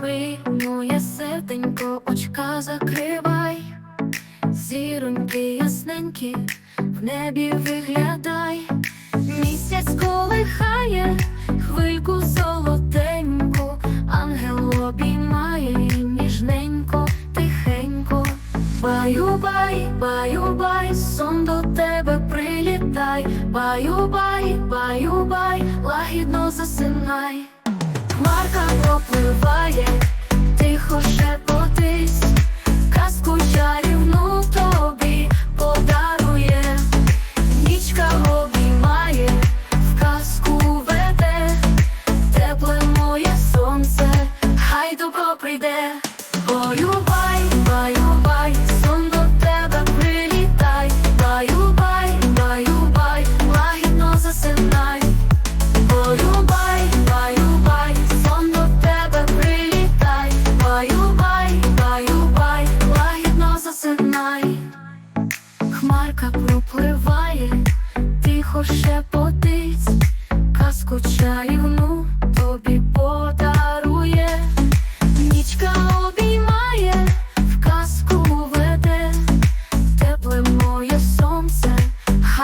Ви, моє серденько, очка закривай, зіроньки ясненькі, в небі виглядай, місяць колихає, хвильку золотеньку, ангел обіймає ніжненько, тихенько. Баю-бай, баю-бай, сон до тебе прилітай, баю-бай, баю-бай, лагідно засинай. Хмарка пропливає, тихо шепотись, казку чарівну тобі подарує, нічка обіймає, в казку веде, тепле моє сонце, хай добро прийде.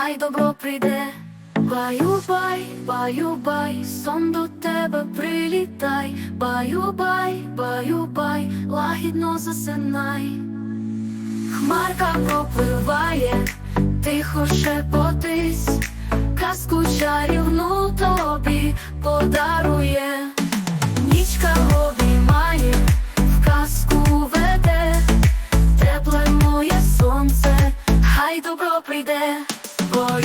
хай добро прийде. Баю-бай, баю-бай, сон до тебе прилітай, баю-бай, баю-бай, лагідно засинай. Хмарка попливає, тихо шепотись, казку чарівну тобі подарує, нічка обіймає, в казку веде, тепле моє сонце, хай добро прийде. for